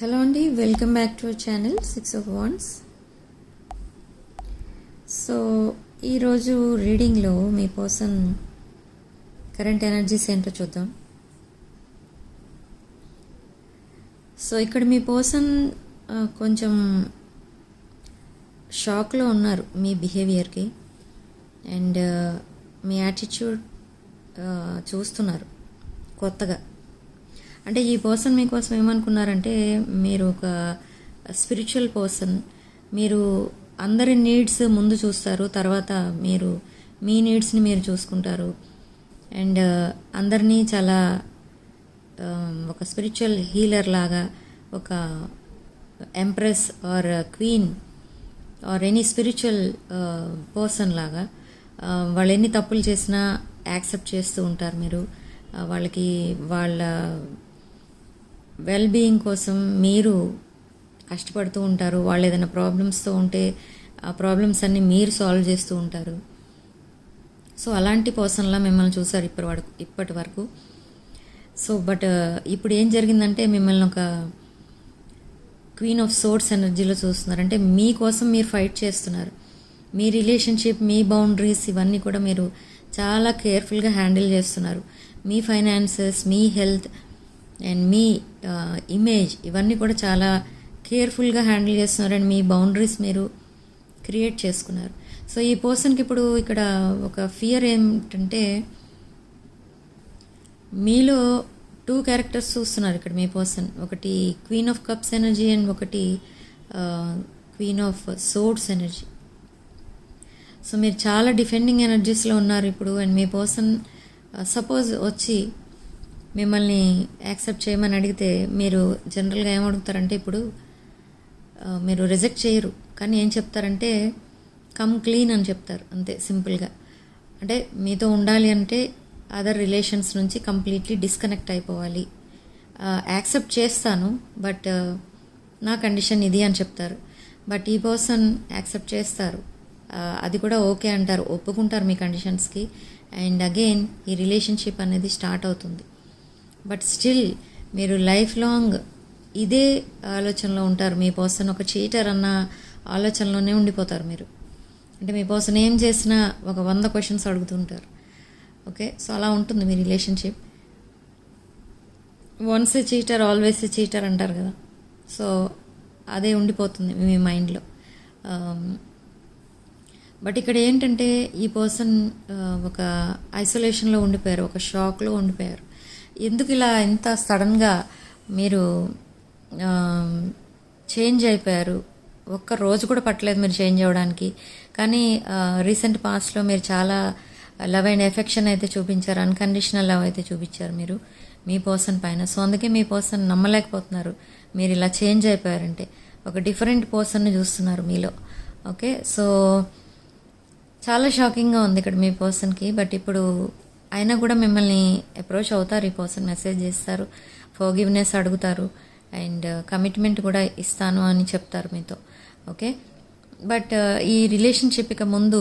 Hello అండి welcome back to channel six of wands so ఈరోజు రీడింగ్లో మీ పర్సన్ కరెంట్ ఎనర్జీస్ ఏంటో చూద్దాం. సో ఇక్కడ మీ పర్సన్ కొంచెం షాక్లో ఉన్నారు మీ బిహేవియర్కి అండ్ మీ యాటిట్యూడ్ చూస్తున్నారు కొత్తగా. అంటే ఈ పర్సన్ మీకోసం ఏమనుకున్నారంటే మీరు ఒక స్పిరిచువల్ పర్సన్ మీరు అందరి నీడ్స్ ముందు చూస్తారు తర్వాత మీరు మీ నీడ్స్ని మీరు చూసుకుంటారు. అండ్ uh, అందరినీ చాలా um, ఒక స్పిరిచువల్ హీలర్ లాగా ఒక empress or queen or any spiritual person లాగా uh, వాళ్ళు ఎన్ని తప్పులు చేసినా యాక్సెప్ట్ చేస్తూ ఉంటారు మీరు. Uh, వాళ్ళకి వాళ్ళ వెల్ బీయింగ్ కోసం మీరు కష్టపడుతూ ఉంటారు వాళ్ళు ఏదైనా ప్రాబ్లమ్స్తో ఉంటే ఆ ప్రాబ్లమ్స్ అన్నీ మీరు సాల్వ్ చేస్తూ ఉంటారు. సో అలాంటి పర్సన్లా మిమ్మల్ని చూసారు ఇప్పటి వరకు ఇప్పటి వరకు. సో బట్ uh, ఇప్పుడు ఏం జరిగిందంటే మిమ్మల్ని ఒక క్వీన్ ఆఫ్ సోర్స్ ఎనర్జీలో చూస్తున్నారు. అంటే మీకోసం మీరు ఫైట్ చేస్తున్నారు. మీ రిలేషన్షిప్ మీ బౌండరీస్ ఇవన్నీ కూడా మీరు చాలా కేర్ఫుల్గా హ్యాండిల్ చేస్తున్నారు. మీ ఫైనాన్సెస్ మీ హెల్త్ అండ్ మీ ఇమేజ్ ఇవన్నీ కూడా చాలా కేర్ఫుల్గా హ్యాండిల్ చేస్తున్నారు అండ్ మీ బౌండరీస్ మీరు క్రియేట్ చేసుకున్నారు. సో ఈ పర్సన్కి ఇప్పుడు ఇక్కడ ఒక ఫియర్ ఏమిటంటే మీలో టూ క్యారెక్టర్స్ చూస్తున్నారు ఇక్కడ మీ పర్సన్ ఒకటి queen of cups energy and ఒకటి queen of swords energy so మీరు చాలా డిఫెండింగ్ ఎనర్జీస్లో ఉన్నారు ఇప్పుడు అండ్ మీ పర్సన్ సపోజ్ వచ్చి మిమ్మల్ని యాక్సెప్ట్ చేయమని అడిగితే మీరు జనరల్గా ఏమడుగుతారంటే ఇప్పుడు మీరు రిజెక్ట్ చేయరు. కానీ ఏం చెప్తారంటే కమ్ క్లీన్ అని చెప్తారు అంతే సింపుల్గా. అంటే మీతో ఉండాలి అంటే అదర్ రిలేషన్స్ నుంచి కంప్లీట్లీ డిస్కనెక్ట్ అయిపోవాలి. యాక్సెప్ట్ చేస్తాను బట్ నా కండిషన్ ఇది అని చెప్తారు. బట్ ఈ పర్సన్ యాక్సెప్ట్ చేస్తారు. అది కూడా ఓకే అంటారు ఒప్పుకుంటారు మీ కండిషన్స్కి. అండ్ అగైన్ ఈ రిలేషన్షిప్ అనేది స్టార్ట్ అవుతుంది. బట్ స్టిల్ మీరు లైఫ్ లాంగ్ ఇదే ఆలోచనలో ఉంటారు. మీ పర్సన్ ఒక చీటర్ అన్న ఆలోచనలోనే ఉండిపోతారు మీరు. అంటే మీ పర్సన్ ఏం చేసినా ఒక వంద క్వశ్చన్స్ అడుగుతుంటారు. ఓకే సో అలా ఉంటుంది మీ relationship once a cheater always a cheater అంటారు కదా. సో అదే ఉండిపోతుంది మీ మైండ్లో బట్ um, ఇక్కడ ఏంటంటే ఈ పర్సన్ uh, ఒక ఐసోలేషన్లో ఉండిపోయారు. ఒక షాక్లో ఉండిపోయారు. ఎందుకు ఇలా ఇంత సడన్గా మీరు చేంజ్ అయిపోయారు? ఒక్క రోజు కూడా పట్టలేదు మీరు చేంజ్ అవ్వడానికి. కానీ రీసెంట్ పాస్ట్లో మీరు చాలా లవ్ అండ్ ఎఫెక్షన్ అయితే చూపించారు అన్కండిషనల్ లవ్ అయితే చూపించారు మీరు మీ పర్సన్ పైన. సో అందుకే మీ పర్సన్ నమ్మలేకపోతున్నారు. మీరు ఇలా చేంజ్ అయిపోయారంటే. ఒక డిఫరెంట్ పర్సన్ని చూస్తున్నారు మీలో. ఓకే సో చాలా షాకింగ్గా ఉంది ఇక్కడ మీ పర్సన్కి బట్ ఇప్పుడు అయినా కూడా మిమ్మల్ని అప్రోచ్ అవుతారు ఈ పర్సన్ మెసేజ్ చేస్తారు ఫోగివ్నెస్ అడుగుతారు అండ్ uh, కమిట్మెంట్ కూడా ఇస్తాను అని చెప్తారు మీతో ఓకే? బట్ uh, ఈ రిలేషన్షిప్ ఇక ముందు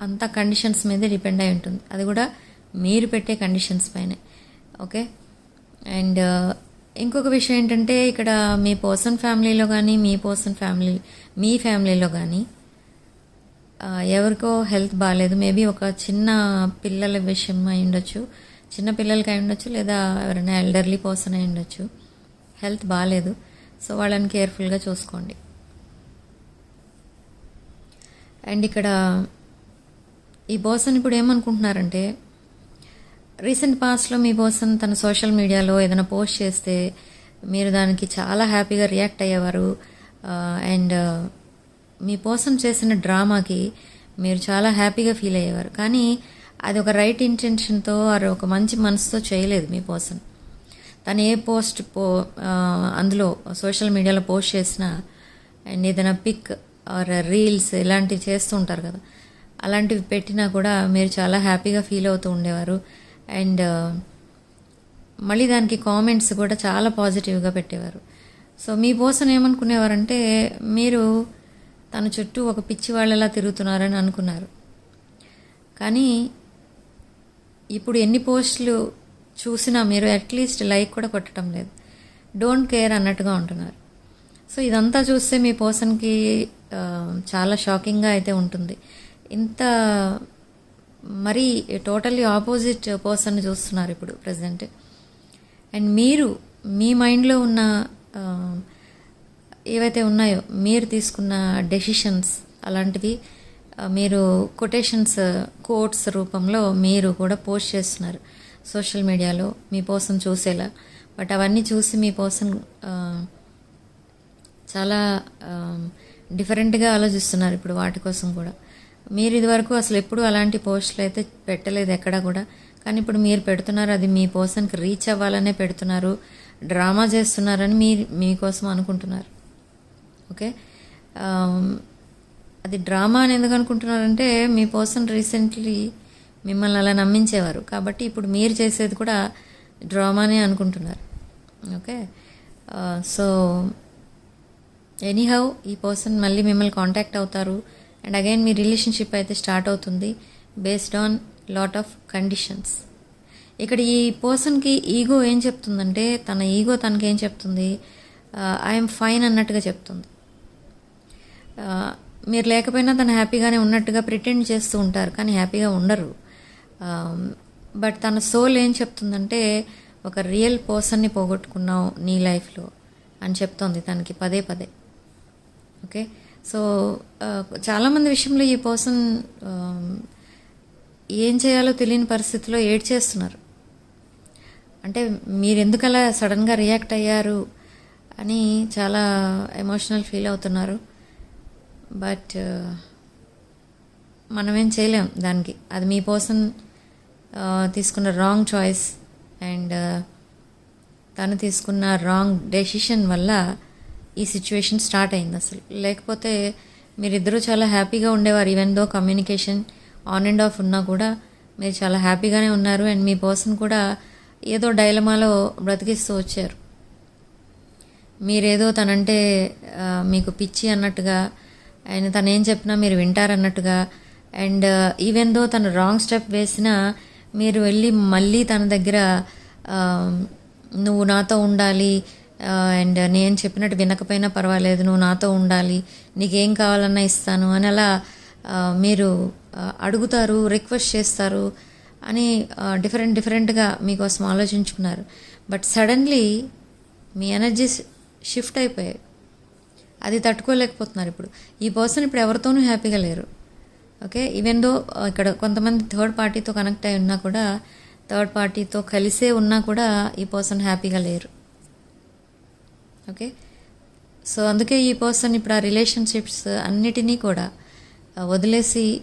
అంతా కండిషన్స్ మీదే డిపెండ్ అయి ఉంటుంది. అది కూడా మీరు పెట్టే కండిషన్స్ పైనే ఓకే? అండ్ uh, ఇంకొక విషయం ఏంటంటే ఇక్కడ మీ పర్సన్ ఫ్యామిలీలో కానీ మీ పర్సన్ ఫ్యామిలీ మీ ఫ్యామిలీలో కానీ ఎవరికో హెల్త్ బాగాలేదు మేబీ ఒక చిన్న పిల్లల విషయం అయి ఉండొచ్చు. చిన్న పిల్లలకి అయి ఉండొచ్చు లేదా ఎవరైనా ఎల్డర్లీ పర్సన్ అయి ఉండొచ్చు. హెల్త్ బాగాలేదు సో వాళ్ళని కేర్ఫుల్గా చూసుకోండి. అండ్ ఇక్కడ ఈ పర్సన్ ఇప్పుడు ఏమనుకుంటున్నారంటే రీసెంట్ పాస్ట్లో మీ పర్సన్ తన సోషల్ మీడియాలో ఏదైనా పోస్ట్ చేస్తే మీరు దానికి చాలా హ్యాపీగా రియాక్ట్ అయ్యేవారు. అండ్ మీ చేసిన డ్రామాకి మీరు చాలా హ్యాపీగా ఫీల్ అయ్యేవారు. కానీ అది ఒక రైట్ ఇంటెన్షన్తో ఆర్ ఒక మంచి మనసుతో చేయలేదు మీ పర్సన్ తను ఏ పోస్ట్ పో అందులో సోషల్ మీడియాలో పోస్ట్ చేసినా అండ్ ఏదైనా పిక్ ఆర్ రీల్స్ ఇలాంటివి చేస్తూ ఉంటారు కదా అలాంటివి పెట్టినా కూడా మీరు చాలా హ్యాపీగా ఫీల్ అవుతూ ఉండేవారు. అండ్ మళ్ళీ దానికి కామెంట్స్ కూడా చాలా పాజిటివ్గా పెట్టేవారు. సో మీ పర్సన్ ఏమనుకునేవారంటే మీరు తన చుట్టూ ఒక పిచ్చి వాళ్ళలా తిరుగుతున్నారని అనుకున్నారు. కానీ ఇప్పుడు ఎన్ని పోస్టులు చూసినా మీరు అట్లీస్ట్ లైక్ కూడా కొట్టడం లేదు. డోంట్ కేర్ అన్నట్టుగా ఉంటున్నారు. సో ఇదంతా చూస్తే మీ పర్సన్కి చాలా షాకింగ్గా అయితే ఉంటుంది. ఇంత మరీ టోటల్లీ ఆపోజిట్ పర్సన్ చూస్తున్నారు ఇప్పుడు ప్రజెంట్ అండ్ మీరు మీ మైండ్లో ఉన్న ఏవైతే ఉన్నాయో మీరు తీసుకున్న డెసిషన్స్ అలాంటివి మీరు కొటేషన్స్ కోట్స్ రూపంలో మీరు కూడా పోస్ట్ చేస్తున్నారు సోషల్ మీడియాలో మీ కోసం చూసేలా. బట్ అవన్నీ చూసి మీ కోసం చాలా డిఫరెంట్గా ఆలోచిస్తున్నారు ఇప్పుడు వాటి కోసం కూడా. మీరు ఇదివరకు అసలు ఎప్పుడు అలాంటి పోస్టులు అయితే పెట్టలేదు ఎక్కడ కూడా. కానీ ఇప్పుడు మీరు పెడుతున్నారు అది మీ పర్సన్కి రీచ్ అవ్వాలనే పెడుతున్నారు డ్రామా చేస్తున్నారని మీరు మీకోసం అనుకుంటున్నారు. ఓకే? అది డ్రామా అని ఎందుకు అనుకుంటున్నారంటే మీ పర్సన్ రీసెంట్లీ మిమ్మల్ని అలా నమ్మించేవారు. కాబట్టి ఇప్పుడు మీరు చేసేది కూడా డ్రామానే అనుకుంటున్నారు. ఓకే? సో ఎనీహౌ ఈ పర్సన్ మళ్ళీ మిమ్మల్ని కాంటాక్ట్ అవుతారు. అండ్ అగైన్ మీ రిలేషన్షిప్ అయితే స్టార్ట్ అవుతుంది based on lot of conditions. ఇక్కడ ఈ పర్సన్కి ఈగో ఏం చెప్తుందంటే తన ఈగో తనకి ఏం చెప్తుంది ఐఎమ్ ఫైన్ అన్నట్టుగా చెప్తుంది. మీరు లేకపోయినా తను హ్యాపీగానే ఉన్నట్టుగా ప్రిటెండ్ చేస్తూ ఉంటారు కానీ హ్యాపీగా ఉండరు. బట్ తన సోల్ ఏం చెప్తుందంటే ఒక రియల్ పర్సన్ని పోగొట్టుకున్నావు నీ లైఫ్లో అని చెప్తోంది తనకి పదే పదే. ఓకే సో చాలామంది విషయంలో ఈ పర్సన్ ఏం చేయాలో తెలియని పరిస్థితిలో ఏడ్ చేస్తున్నారు అంటే మీరు ఎందుకు అలా సడన్గా రియాక్ట్ అయ్యారు అని చాలా ఎమోషనల్ ఫీల్ అవుతున్నారు. బట్ మనమేం చేయలేం దానికి. అది మీ పర్సన్ తీసుకున్న రాంగ్ చాయిస్ అండ్ తను తీసుకున్న రాంగ్ డెసిషన్ వల్ల ఈ సిచ్యువేషన్ స్టార్ట్ అయింది అసలు. లేకపోతే మీరిద్దరూ చాలా హ్యాపీగా ఉండేవారు. Even though communication on and off ఉన్నా కూడా మీరు చాలా హ్యాపీగానే ఉన్నారు అండ్ మీ పర్సన్ కూడా ఏదో డైలమాలో బ్రతికిస్తూ వచ్చారు. మీరేదో తనంటే మీకు పిచ్చి అన్నట్టుగా ఆయన తను ఏం చెప్పినా మీరు వింటారన్నట్టుగా. అండ్ uh, ఈవెన్ దో తను రాంగ్ స్టెప్ వేసినా మీరు వెళ్ళి మళ్ళీ తన దగ్గర um, నువ్వు నాతో ఉండాలి uh, అండ్ నేను చెప్పినట్టు వినకపోయినా పర్వాలేదు నువ్వు నాతో ఉండాలి నీకేం కావాలన్నా ఇస్తాను అని అలా uh, మీరు అడుగుతారు రిక్వెస్ట్ చేస్తారు అని డిఫరెంట్ డిఫరెంట్గా మీకోసం ఆలోచించుకున్నారు. బట్ సడన్లీ మీ ఎనర్జీ షిఫ్ట్ అయిపోయాయి. అది తట్టుకోలేకపోతున్నారు ఇప్పుడు. ఈ పర్సన్ ఇప్పుడు ఎవరితోనూ హ్యాపీగా లేరు. ఓకే? ఈవెన్ దో ఇక్కడ కొంతమంది థర్డ్ పార్టీతో కనెక్ట్ అయి ఉన్నా కూడా థర్డ్ పార్టీతో కలిసే ఉన్నా కూడా ఈ పర్సన్ హ్యాపీగా లేరు. ఓకే? సో అందుకే ఈ పర్సన్ ఇప్పుడు ఆ రిలేషన్షిప్స్ అన్నిటినీ కూడా వదిలేసి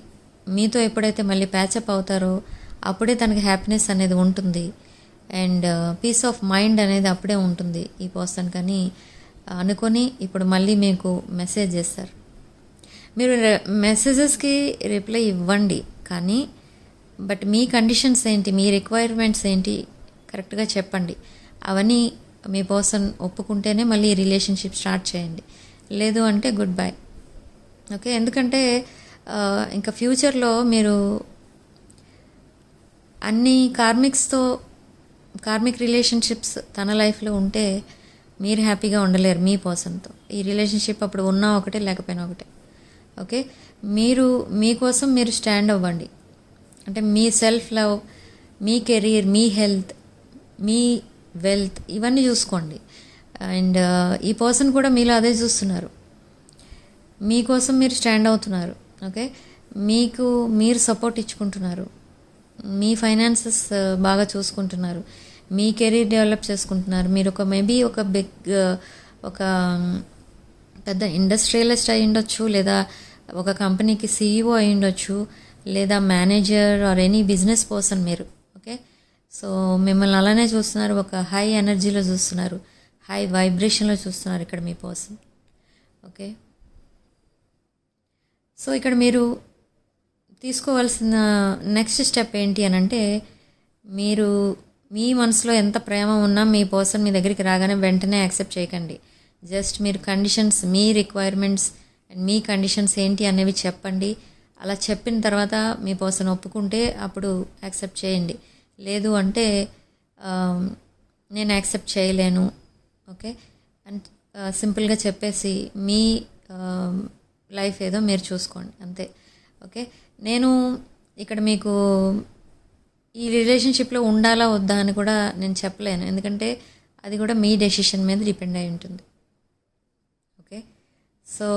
మీతో ఎప్పుడైతే మళ్ళీ ప్యాచప్ అవుతారో అప్పుడే తనకి హ్యాపీనెస్ అనేది ఉంటుంది. అండ్ పీస్ ఆఫ్ మైండ్ అనేది అప్పుడే ఉంటుంది ఈ పర్సన్. కానీ అనుకొని ఇప్పుడు మళ్ళీ మీకు మెసేజ్ చేస్తారు. మీరు మెసేజెస్కి రిప్లై ఇవ్వండి కానీ బట్ మీ కండిషన్స్ ఏంటి మీ రిక్వైర్మెంట్స్ ఏంటి కరెక్ట్గా చెప్పండి. అవన్నీ మీ పర్సన్ ఒప్పుకుంటేనే మళ్ళీ రిలేషన్షిప్ స్టార్ట్ చేయండి. లేదు అంటే గుడ్ బై ఓకే ఎందుకంటే ఇంకా ఫ్యూచర్లో మీరు అన్ని కార్మిక్స్తో కార్మిక్ రిలేషన్షిప్స్ తన లైఫ్లో ఉంటే మీరు హ్యాపీగా ఉండలేరు మీ పర్సన్తో. ఈ రిలేషన్షిప్ అప్పుడు ఉన్నా ఒకటే లేకపోయినా ఒకటే. ఓకే? మీరు మీకోసం మీరు స్టాండ్ అవ్వండి. అంటే మీ సెల్ఫ్ లవ్ మీ కెరీర్ మీ హెల్త్ మీ వెల్త్ ఇవన్నీ చూసుకోండి. అండ్ ఈ పర్సన్ కూడా మీలో అదే చూస్తున్నారు. మీకోసం మీరు స్టాండ్ అవుతున్నారు. ఓకే? మీకు మీరు సపోర్ట్ ఇచ్చుకుంటున్నారు. మీ ఫైనాన్సెస్ బాగా చూసుకుంటున్నారు. మీ కెరీర్ డెవలప్ చేసుకుంటున్నారు. మీరు ఒక మేబీ ఒక బిగ్ ఒక పెద్ద ఇండస్ట్రియలిస్ట్ అయి ఉండొచ్చు లేదా ఒక కంపెనీకి సీఈఓ అయి ఉండొచ్చు లేదా manager or any business person మీరు ఓకే? సో మిమ్మల్ని అలానే చూస్తున్నారు ఒక హై ఎనర్జీలో చూస్తున్నారు హై వైబ్రేషన్లో చూస్తున్నారు ఇక్కడ మీ పర్సన్ ఓకే? సో ఇక్కడ మీరు తీసుకోవాల్సిన నెక్స్ట్ స్టెప్ ఏంటి అని అంటే మీరు మీ మనసులో ఎంత ప్రేమ ఉన్నా మీ పర్సన్ మీ దగ్గరికి రాగానే వెంటనే యాక్సెప్ట్ చేయకండి. జస్ట్ మీరు కండిషన్స్ మీ రిక్వైర్మెంట్స్ అండ్ మీ కండిషన్స్ ఏంటి అనేవి చెప్పండి. అలా చెప్పిన తర్వాత మీ పర్సన్ ఒప్పుకుంటే అప్పుడు యాక్సెప్ట్ చేయండి. లేదు అంటే నేను యాక్సెప్ట్ చేయలేను. ఓకే అండ్ సింపుల్గా చెప్పేసి మీ లైఫ్ ఏదో మీరు చూసుకోండి. అంతే. ఓకే నేను ఇక్కడ మీకు ఈ రిలేషన్షిప్లో ఉండాలా వద్దా అని కూడా నేను చెప్పలేను. ఎందుకంటే అది కూడా మీ డెసిషన్ మీద డిపెండ్ అయి ఉంటుంది. ఓకే సో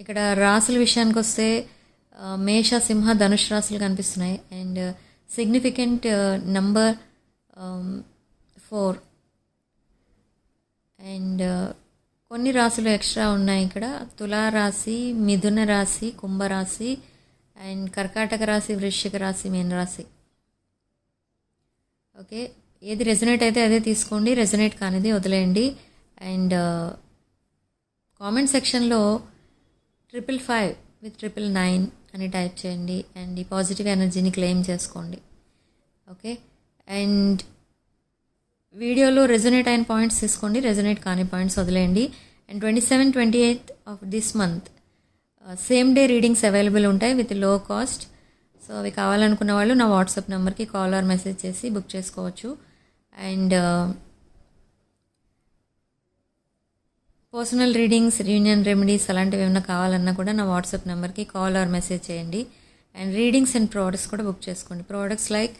ఇక్కడ రాసుల విషయానికి వస్తే మేష సింహ ధనుష్ రాసులు కనిపిస్తున్నాయి. And significant number four and కొన్ని రాసులు ఎక్స్ట్రా ఉన్నాయి ఇక్కడ. తులా రాశి మిథున రాశి కుంభరాశి అండ్ కర్కాటక రాశి వృశ్చిక రాశి మీన రాశి ఓకే. ఏది రెజనేట్ అయితే అదే తీసుకోండి రెజనేట్ కానిది వదిలేయండి. అండ్ uh, కామెంట్ సెక్షన్లో triple five with triple nine అని టైప్ చేయండి అండ్ ఈ పాజిటివ్ ఎనర్జీని క్లెయిమ్ చేసుకోండి. ఓకే. అండ్ వీడియోలో రెజనేట్ అయిన పాయింట్స్ తీసుకోండి రెజనేట్ కాని పాయింట్స్ వదిలేయండి. And twenty seven twenty eighth of this month uh, same day readings available ఉంటాయి విత్లో కాస్ట్ సో అవి కావాలనుకున్న వాళ్ళు నా వాట్సాప్ నెంబర్కి కాల్ ఆర్ మెసేజ్ చేసి బుక్ చేసుకోవచ్చు. And personal readings union remedies అలాంటివి ఏమైనా కావాలన్నా కూడా నా వాట్సాప్ నెంబర్కి కాల్ ఆర్ మెసేజ్ చేయండి. అండ్ రీడింగ్స్ అండ్ ప్రోడక్ట్స్ కూడా బుక్ చేసుకోండి. Products like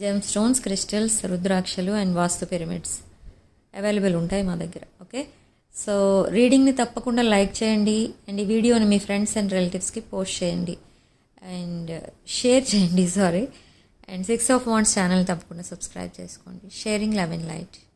gem stones crystals రుద్రాక్షలు అండ్ వాస్తు పిరమిడ్స్ అవైలబుల్ ఉంటాయి మా దగ్గర. ఓకే సో రీడింగ్ని తప్పకుండా లైక్ చేయండి. అండ్ ఈ వీడియోని మీ ఫ్రెండ్స్ అండ్ రిలేటివ్స్కి పోస్ట్ చేయండి. అండ్ షేర్ చేయండి sorry. And six of wands channel తప్పకుండా సబ్స్క్రైబ్ చేసుకోండి. Sharing eleven light.